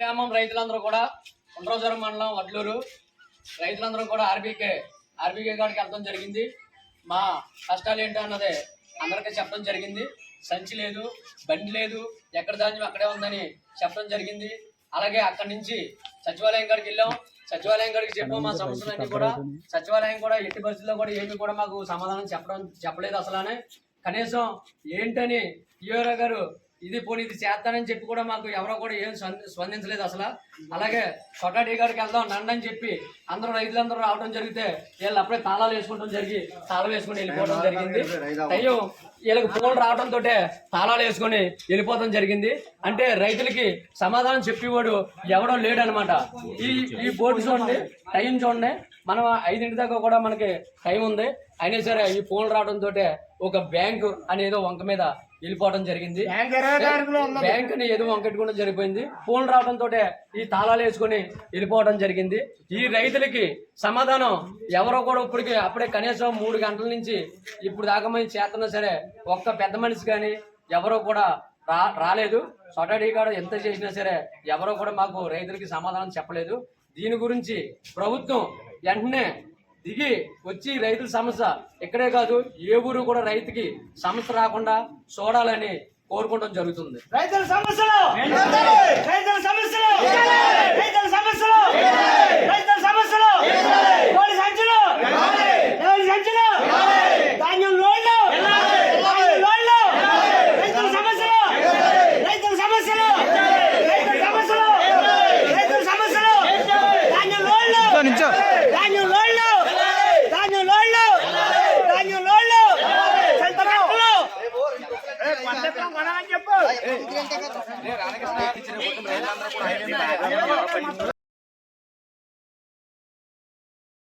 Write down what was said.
గ్రామం రైతులందరూ కూడా ఉండ్రోజరం మండలం వడ్లూరు. రైతులందరూ కూడా ఆర్బీకే ఆర్బీకే కాడికి వెళ్ళడం జరిగింది. మా కష్టాలు ఏంటో అన్నది అందరికీ చెప్పడం జరిగింది. సంచి లేదు బండి లేదు ఎక్కడ ధాన్యం అక్కడే ఉందని చెప్పడం జరిగింది. అలాగే అక్కడి నుంచి సచివాలయం కాడికి వెళ్ళాం. సచివాలయం కాడికి చెప్పాం మా సమస్యలన్నీ కూడా. సచివాలయం కూడా ఎట్టి పరిస్థితుల్లో కూడా ఏమి కూడా మాకు సమాధానం చెప్పడం చెప్పలేదు అసలానే. కనీసం ఏంటని ఈవో గారు ఇది పోనీ ఇది చేస్తానని చెప్పి కూడా మాకు ఎవరో కూడా ఏం స్పంద- స్పందించలేదు అసలు. అలాగే కొట్టాడి గారికి వెళ్దాం నండి అని చెప్పి అందరూ రైతులందరూ రావడం జరిగితే వీళ్ళు అప్పుడే తాళాలు వేసుకుంటాం జరిగి తాళం వేసుకుని వెళ్ళిపోవడం జరిగింది. అయ్యో వీళ్ళకి ఫోన్ రావడం తోటే తాళాలు వేసుకొని వెళ్ళిపోవడం జరిగింది. అంటే రైతులకి సమాధానం చెప్పేవాడు ఎవడో లేడు అనమాట ఈ ఈ బోర్డు చూడండి. టైం చూడండి. మనం ఐదింటి దాకా కూడా మనకి టైం ఉంది. అయినా సరే ఈ ఫోన్ రావడం తోటే ఒక బ్యాంకు అనేదో వంక మీద వెళ్ళిపోవడం జరిగింది. బ్యాంక్ని ఏదో వంకెట్టుకోవడం జరిగిపోయింది. ఫోన్ రావడం తోటే ఈ తాళాలు వేసుకొని వెళ్ళిపోవడం జరిగింది. ఈ రైతులకి సమాధానం ఎవరో కూడా ఇప్పటికి అప్పుడే కనీసం మూడు గంటల నుంచి ఇప్పుడు దాకా మేము చేస్తున్నా సరే ఒక్క పెద్ద మనిషి కానీ ఎవరో కూడా రా రాలేదు. సొటడీ కాడ ఎంత చేసినా సరే ఎవరో కూడా మాకు రైతులకి సమాధానం చెప్పలేదు. దీని గురించి ప్రభుత్వం వెంటనే దిగి వచ్చి రైతుల సమస్య ఇక్కడే కాదు ఏ ఊరు కూడా రైతుకి సమస్య రాకుండా చూడాలని కోరుకోవడం జరుగుతుంది. రైతుల సమస్యలు! రైతుల సమస్యలు రైతుల సమస్యలు రైతుల సమస్యలు కోడి సంచులు కోడి సంచులు ధాన్యం లోడ్లు ధాన్యం లోడ్లు రైతుల సమస్యలు రైతుల సమస్యలు రైతుల సమస్యలు రైతుల సమస్యలు ధాన్యం లోడ్లు ధాన్యం లోడ్లు ధాన్యం లోడ్లు ధాన్యం లోడ్లు సంత కట్టలు పద్ధతులు చెప్పు